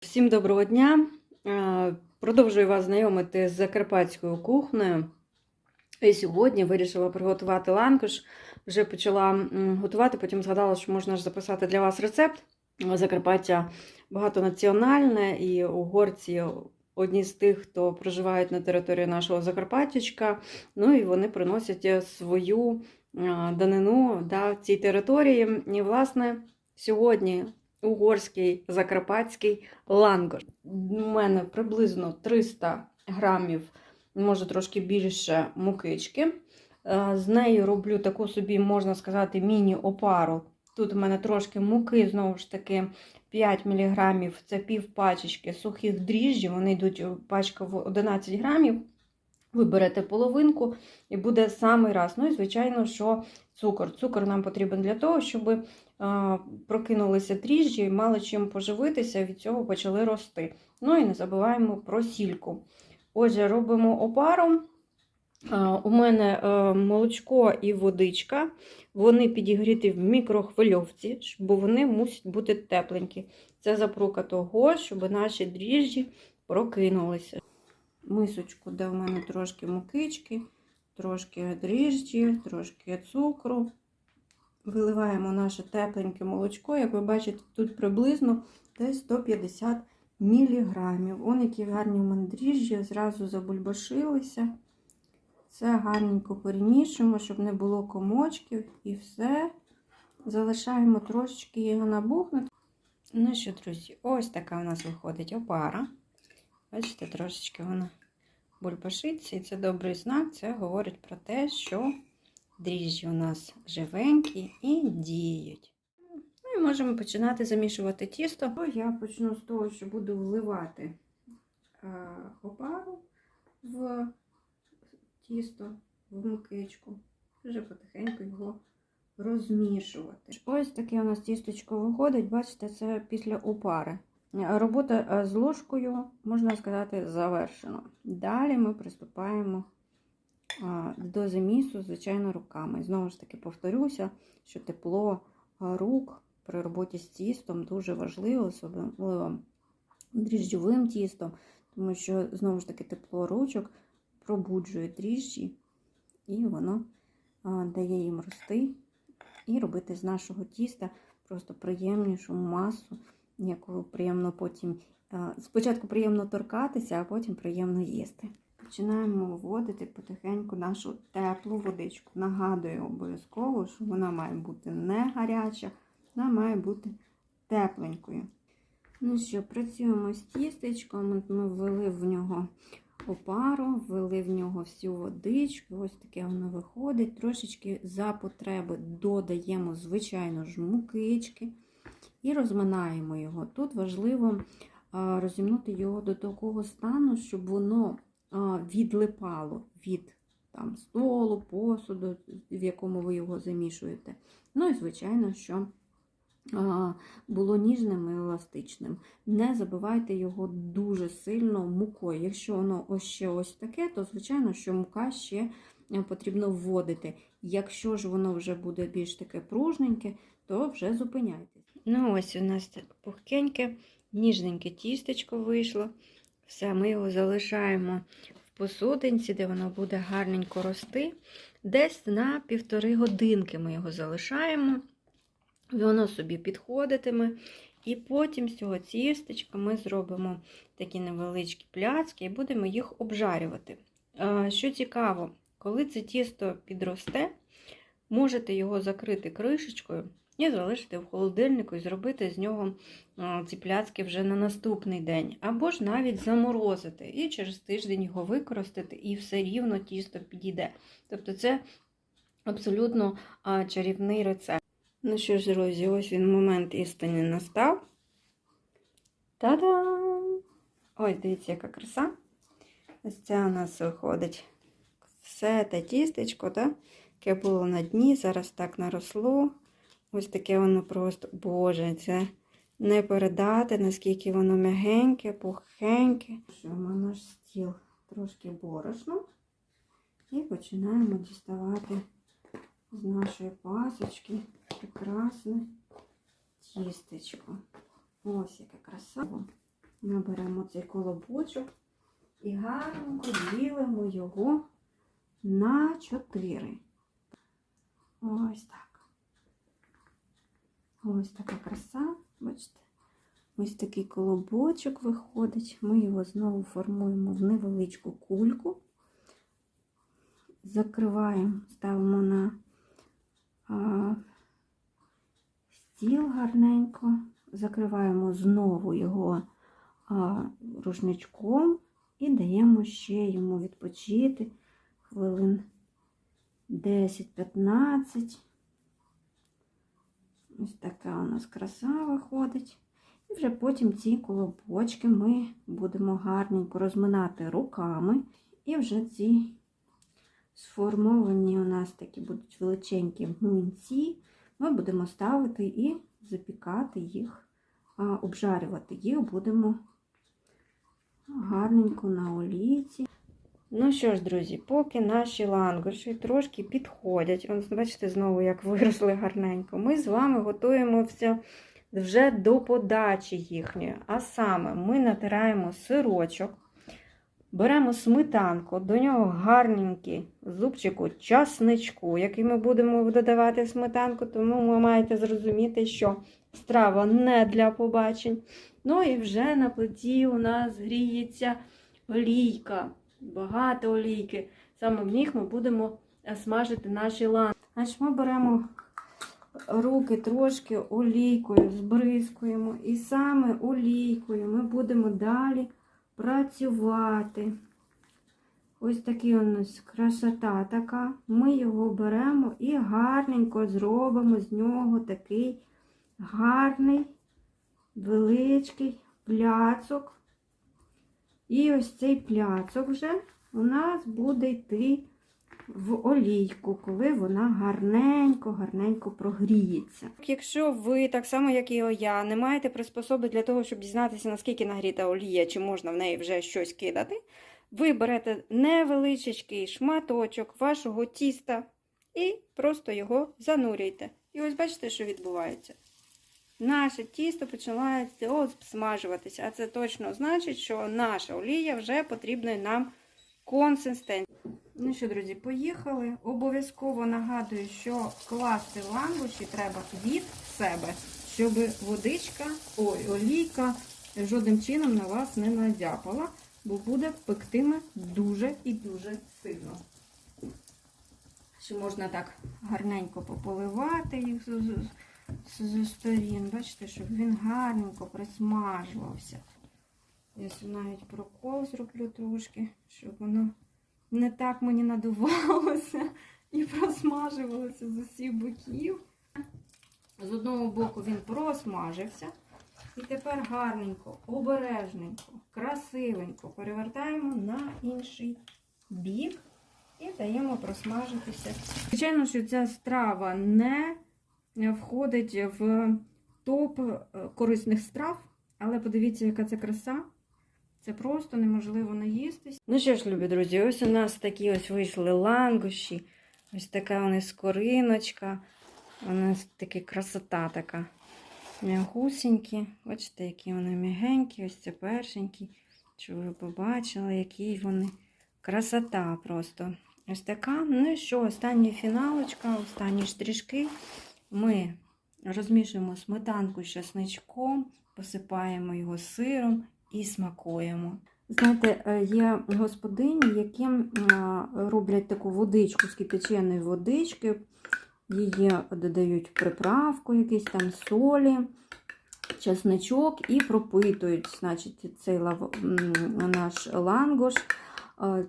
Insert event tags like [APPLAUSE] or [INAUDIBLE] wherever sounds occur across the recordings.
Всім доброго дня! Е, Продовжую вас знайомити з закарпатською кухнею. І сьогодні вирішила приготувати ланкош. Вже почала готувати, потім згадала, що можна ж записати для вас рецепт. Закарпаття багатонаціональне, і угорці одні з тих, хто проживають на території нашого Закарпаттячка. Ну і вони приносять свою е, данину да, цій території. І, власне, сьогодні угорський закарпатський лангош. У мене приблизно 300 грамів, може трошки більше мукички. Е, З нею роблю таку собі, можна сказати, міні-опару. Тут у мене трошки муки, знову ж таки, 5 мг, це пів пачечки сухих дріжджів, вони йдуть пачка в 11 грамів. Ви берете половинку і буде самий раз. Ну і, звичайно, що цукор. Цукор нам потрібен для того, щоб прокинулися дріжджі, мали чим поживитися, від цього почали рости. Ну і не забуваємо про сільку. Отже, робимо опару. У мене е, молочко і водичка. Вони підігріті в мікрохвильовці, бо вони мусять бути тепленькі. Це запрука того, щоб наші дріжджі прокинулися. Мисочку, де в мене трошки мукички, трошки дріжджі, трошки цукру. Виливаємо наше тепленьке молочко. Як ви бачите, тут приблизно десь 150 мг. Вон які гарні в зразу забульбашилися. Це гарненько перемішуємо, щоб не було комочків і все. Залишаємо трошечки його набухнути. Ну що, друзі, ось така у нас виходить опара. Бачите, трошечки вона бульбашиться, і це добрий знак. Це говорить про те, що дріжджі у нас живенькі і діють. Ну і можемо починати замішувати тісто. Я почну з того, що буду вливати е, опару в тісто, в мукичку. Вже потихеньку його розмішувати. Ось таке у нас тісточко виходить, бачите, це після опари. Робота е, з ложкою, можна сказати, завершена. Далі ми приступаємо до замісу, звичайно, руками. Знову ж таки, повторюся, що тепло рук при роботі з тістом дуже важливо, особливо дріжджовим тістом, тому що, знову ж таки, тепло ручок пробуджує дріжджі, і воно дає їм рости і робити з нашого тіста просто приємнішу масу яку приємно потім. Спочатку приємно торкатися, а потім приємно їсти. Починаємо вводити потихеньку нашу теплу водичку. Нагадую обов'язково, що вона має бути не гаряча, вона має бути тепленькою. Ну що, працюємо з тістечком. Ми ввели в нього опару, ввели в нього всю водичку. Ось таке воно виходить. Трошечки за потреби додаємо, звичайно ж, мукички і розминаємо його. Тут важливо розімнути його до такого стану, щоб воно відлипало від там, столу, посуду, в якому ви його замішуєте. Ну і, звичайно, що було ніжним і еластичним. Не забивайте його дуже сильно мукою. Якщо воно ось ще ось таке, то, звичайно, що мука ще е, потрібно вводити. Якщо ж воно вже буде більш таке пружненьке, то вже зупиняйтесь. Ну, ось у нас так пухкеньке, ніжненьке тістечко вийшло. Все, ми його залишаємо в посудинці, де воно буде гарненько рости. Десь на півтори годинки ми його залишаємо. Воно собі підходитиме. І потім з цього тістечка ми зробимо такі невеличкі пляцки і будемо їх обжарювати. Що цікаво, коли це тісто підросте, можете його закрити кришечкою і залишити в холодильнику і зробити з нього ці пляцки вже на наступний день. Або ж навіть заморозити і через тиждень його використати, і все рівно тісто підійде. Тобто це абсолютно чарівний рецепт. Ну що ж, друзі, ось він момент істини настав. Та-дам! Ось, дивіться, яка краса. Ось це у нас виходить все те тістечко, так? яке було на дні, зараз так наросло. Ось таке воно просто, боже, це не передати, наскільки воно м'ягеньке, пухеньке. Що ми наш стіл трошки борошно. І починаємо діставати з нашої пасочки прекрасне тістечко. Ось яке красиво. Ми беремо цей колобочок і гарно ділимо його на 4. Ось так. Ось така краса, бачите? Ось такий колобочок виходить. Ми його знову формуємо в невеличку кульку. Закриваємо, ставимо на а, стіл гарненько, закриваємо знову його а, рушничком і даємо ще йому відпочити хвилин 10-15. Ось така у нас краса виходить. І вже потім ці колобочки ми будемо гарненько розминати руками. І вже ці сформовані у нас такі будуть величенькі млинці. Ми будемо ставити і запікати їх, обжарювати їх будемо гарненько на олійці. Ну що ж, друзі, поки наші лангуші трошки підходять, Ось, бачите, знову як [LAUGHS] виросли гарненько, ми з вами готуємося вже до подачі їхньої. А саме ми натираємо сирочок, беремо сметанку, до нього гарненький зубчику часничку, який ми будемо додавати в сметанку, тому ви маєте зрозуміти, що страва не для побачень. Ну і вже на плиті у нас гріється олійка, багато олійки. Саме в них ми будемо е, смажити наші ланки. Значить, ми беремо руки трошки олійкою, збризкуємо. І саме олійкою ми будемо далі працювати. Ось такий у нас красота така. Ми його беремо і гарненько зробимо з нього такий гарний, величкий пляцок. І ось цей пляцок вже у нас буде йти в олійку, коли вона гарненько, гарненько прогріється. Якщо ви, так само, як і я, не маєте приспособи для того, щоб дізнатися, наскільки нагріта олія, чи можна в неї вже щось кидати, ви берете невеличкий шматочок вашого тіста і просто його занурюєте. І ось бачите, що відбувається. Наше тісто починає обсмажуватися, а це точно значить, що наша олія вже потрібна нам консистенція. Ну що, друзі, поїхали. Обов'язково нагадую, що класти лангуші треба від себе, щоб водичка, ой, олійка жодним чином на вас не надяпала, бо буде пектиме дуже і дуже сильно. Що можна так гарненько пополивати їх з, з, з, з сторін. Бачите, щоб він гарненько присмажувався. Я навіть прокол зроблю трошки, щоб воно не так мені надувалося і просмажувалося з усіх боків. З одного боку він просмажився. І тепер гарненько, обережненько, красивенько перевертаємо на інший бік і даємо просмажитися. Звичайно, що ця страва не входить в топ корисних страв, але подивіться, яка це краса. Це просто неможливо наїстись. Ну що ж, любі друзі, ось у нас такі ось вийшли лангуші. Ось така у нас скориночка. У нас така красота така. М'ягусенькі. Бачите, які вони м'ягенькі, ось це першенькі. Щоб ви побачили, які вони. Красота просто. Ось така. Ну і що, остання фіналочка, останні штришки. Ми розмішуємо сметанку з часничком, посипаємо його сиром і смакуємо. Знаєте, е, є господині, які роблять таку водичку з кипяченої водички, її додають приправку, якісь там солі, чесничок і пропитують значить, цей наш лангош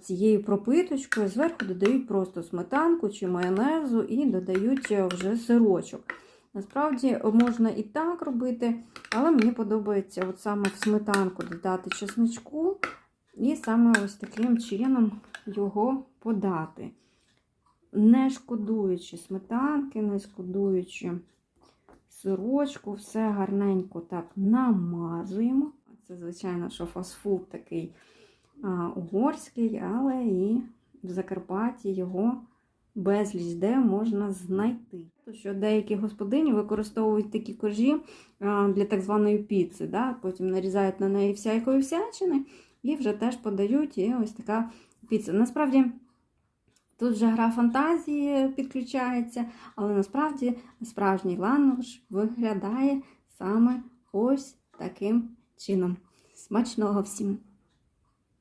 цією пропиточкою. Зверху додають просто сметанку чи майонезу і додають вже сирочок. Насправді можна і так робити, але мені подобається от саме в сметанку додати чесничку і саме ось таким чином його подати. Не шкодуючи сметанки, не шкодуючи сирочку, все гарненько так намазуємо. Це, звичайно, що фастфуд такий угорський, але і в Закарпатті його безліч де можна знайти. То Що деякі господині використовують такі коржі для так званої піци, да? потім нарізають на неї всякої всячини і вже теж подають. І ось така піца. Насправді. Тут вже гра фантазії підключається, але насправді справжній лангуш виглядає саме ось таким чином. Смачного всім!